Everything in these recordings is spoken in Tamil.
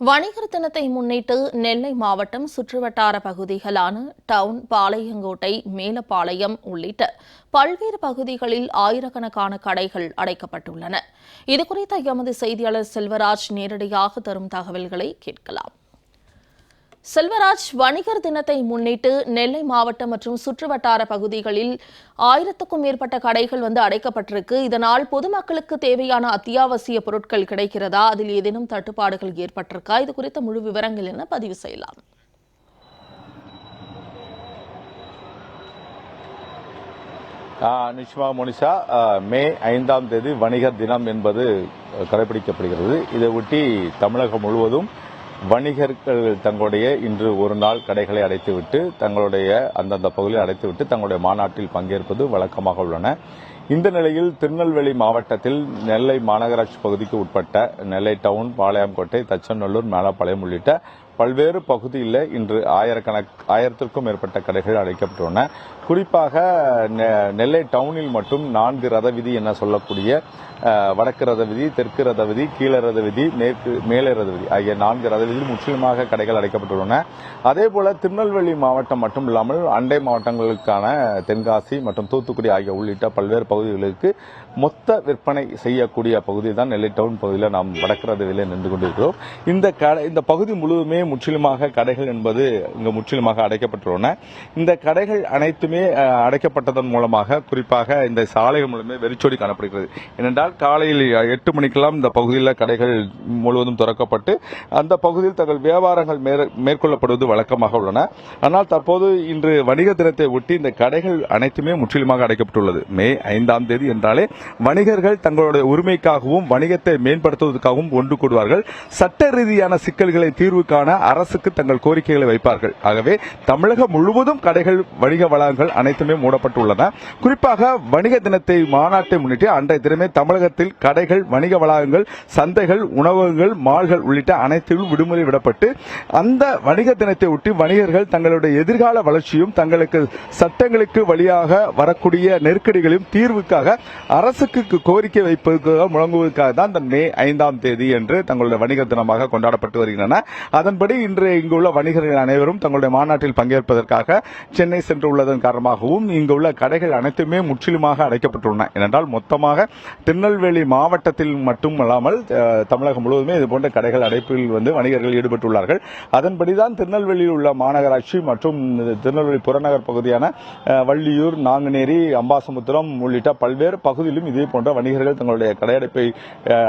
வணிகர் தினத்தை முன்னிட்டு நெல்லை மாவட்டம் சுற்றுவட்டார பகுதிகளான டவுன் பாளையங்கோட்டை மேலப்பாளையம் உள்ளிட்ட பல்வேறு பகுதிகளில் ஆயிரக்கணக்கான கடைகள் அடைக்கப்பட்டுள்ளன. இதுகுறித்த எமது செய்தியாளர் செல்வராஜ் நேரடியாக தரும் தகவல்களை கேட்கலாம். செல்வராஜ் வணிகர் தினத்தை முன்னிட்டு நெல்லை மாவட்டம் மற்றும் சுற்றுவட்டார பகுதிகளில் ஆயிரத்துக்கும் மேற்பட்ட கடைகள் வந்து அடைக்கப்பட்டிருக்கு. இதனால் பொதுமக்களுக்கு தேவையான அத்தியாவசிய பொருட்கள் கிடைக்கிறதா? அதில் ஏதேனும் தட்டுப்பாடுகள் ஏற்பட்டிருக்கா? இது குறித்த முழு விவரங்கள் என பதிவு செய்யலாம். ஆ, நிச்சயமாக மோனிஷா மே ஐந்தாம் தேதி வணிகர் தினம் என்பது கடைபிடிக்கப்படுகிறது. இதை ஒட்டி தமிழகம் முழுவதும் வணிகர்கள் தங்களுடைய இன்று ஒரு நாள் கடைகளை அடைத்துவிட்டு தங்களுடைய அந்தந்த பகுதியில் அடைத்துவிட்டு தங்களுடைய மாநாட்டில் பங்கேற்பது வழக்கமாக உள்ளன. இந்த நிலையில் திருநெல்வேலி மாவட்டத்தில் நெல்லை மாநகராட்சி பகுதிக்கு உட்பட்ட நெல்லை டவுன் பாளையங்கோட்டை தச்சநல்லூர் மேலப்பாளையம் உள்ளிட்ட பல்வேறு பகுதியில் இன்று ஆயிரக்கணக் ஆயிரத்திற்கும் மேற்பட்ட கடைகள் அடைக்கப்பட்டுள்ளன. குறிப்பாக நெ- நெல்லை டவுனில் மட்டும் நான்கு ரத விதி என சொல்லக்கூடிய வடக்கு ரத விதி தெற்கு ரத விதி கீழ ரத விதி மேற்கு மேலே ரத விதி ஆகிய நான்கு ரத விதியில் முற்றிலுமாக கடைகள் அடைக்கப்பட்டுள்ளன. அதேபோல திருநெல்வேலி மாவட்டம் மட்டும் இல்லாமல் அண்டை மாவட்டங்களுக்கான தென்காசி மற்றும் தூத்துக்குடி ஆகிய உள்ளிட்ட பல்வேறு பகுதிகளுக்கு மொத்த விற்பனை செய்யக்கூடிய பகுதி தான் நெல்லை டவுன் பகுதியில் நாம் வடக்கு ரத விதியில் நின்று கொண்டிருக்கிறோம். இந்த கடை இந்த பகுதி முழுவதுமே முற்றிலுமாக கடைகள் என்பது இங்கு முற்றிலுமாக அடைக்கப்பட்டுள்ளன. இந்த கடைகள் அனைத்துமே அடைக்கப்பட்டதன் மூலமாக குறிப்பாக இந்த சாலைகள் மூலமே வெறிச்சோடி காணப்படுகிறது. ஏனென்றால் காலையில் எட்டு மணிக்கெல்லாம் இந்த பகுதியில் கடைகள் முழுவதும் திறக்கப்பட்டு அந்த பகுதியில் தங்கள் வியாபாரங்கள் மேற்கொள்ளப்படுவது வழக்கமாக உள்ளன. ஆனால் தற்போது இன்று வணிக தினத்தை ஒட்டி இந்த கடைகள் அனைத்துமே முற்றிலுமாக அடைக்கப்பட்டுள்ளது. மே ஐந்தாம் தேதி என்றாலே வணிகர்கள் தங்களுடைய உரிமைக்காகவும் வணிகத்தை மேம்படுத்துவதற்காகவும் ஒன்று கூடுவார்கள். சட்ட ரீதியான சிக்கல்களை தீர்வு காண அரசுக்கு தங்கள் கோரிக்கைகளை வைப்பார்கள். ஆகவே தமிழகம் முழுவதும் கடைகள் வணிக வளாகங்கள் அனைத்துமே மூடப்பட்டுள்ளன. குறிப்பாக வணிக தினத்தை மாநாட்டை முன்னிட்டு அன்றைய தினமே தமிழகத்தில் கடைகள் வணிக வளாகங்கள் சந்தைகள் உணவகங்கள் மால்கள் உள்ளிட்ட அனைத்திலும் விடுமுறை விடப்பட்டு அந்த வணிக தினத்தை ஒட்டி வணிகர்கள் தங்களுடைய எதிர்கால வளர்ச்சியும் தங்களுக்கு சட்டங்களுக்கு வழியாக வரக்கூடிய நெருக்கடிகளையும் தீர்வுக்காக அரசுக்கு கோரிக்கை வைப்பதற்காக முழங்குவதற்காக தான் இந்த மே ஐந்தாம் தேதி என்று தங்களுடைய வணிக தினமாக கொண்டாடப்பட்டு வருகின்றன. அதன்படி இன்று இங்குள்ள வணிகர்கள் அனைவரும் தங்களுடைய மாநாட்டில் பங்கேற்பதற்காக சென்னை சென்றுள்ளதன் காரணமாகவும் இங்குள்ள கடைகள் அனைத்துமே முற்றிலுமாக அடைக்கப்பட்டுள்ளன. ஏனென்றால் மொத்தமாக திருநெல்வேலி மாவட்டத்தில் மட்டுமல்லாமல் தமிழகம் முழுவதுமே இதுபோன்ற கடைகள் அடைப்பில் வந்து வணிகர்கள் ஈடுபட்டுள்ளார்கள். அதன்படிதான் திருநெல்வேலியில் உள்ள மாநகராட்சி மற்றும் திருநெல்வேலி புறநகர் பகுதியான வள்ளியூர் நாங்குநேரி அம்பாசமுத்திரம் உள்ளிட்ட பல்வேறு பகுதியிலும் இதே போன்ற வணிகர்கள் தங்களுடைய கடையடைப்பை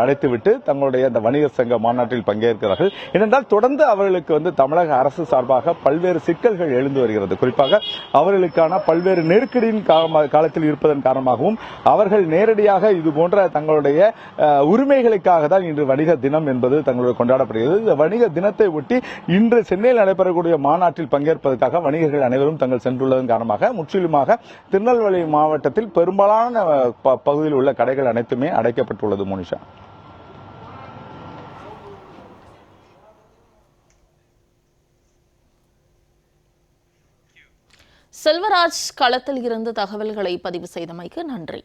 அடைத்துவிட்டு தங்களுடைய அந்த வணிகர் சங்க மாநாட்டில் பங்கேற்கிறார்கள். ஏனென்றால் தொடர்ந்து அவர்களுக்கு வந்து தமிழக அரசு சார்பாக பல்வேறு சிக்கல்கள் எழுந்து வருகிறது. குறிப்பாக அவர்களுக்கான பல்வேறு நெருக்கடியின் காலத்தில் இருப்பதன் காரணமாகவும் அவர்கள் நேரடியாக இது போன்ற தங்களுடைய உரிமைகளுக்காக தான் இன்று வணிக தினம் என்பது தங்களுடைய கொண்டாடப்படுகிறது. இந்த வணிக தினத்தை ஒட்டி இன்று சென்னையில் நடைபெறக்கூடிய மாநாட்டில் பங்கேற்பதற்காக வணிகர்கள் அனைவரும் தங்கள் சென்றுள்ளதன் காரணமாக முற்றிலுமாக திருநெல்வேலி மாவட்டத்தில் பெரும்பாலான ப- பகுதியில் உள்ள கடைகள் அனைத்துமே அடைக்கப்பட்டுள்ளது மோனிஷா. செல்வராஜ் களத்தில் இருந்து தகவல்களை பதிவு செய்தமைக்கு நன்றி.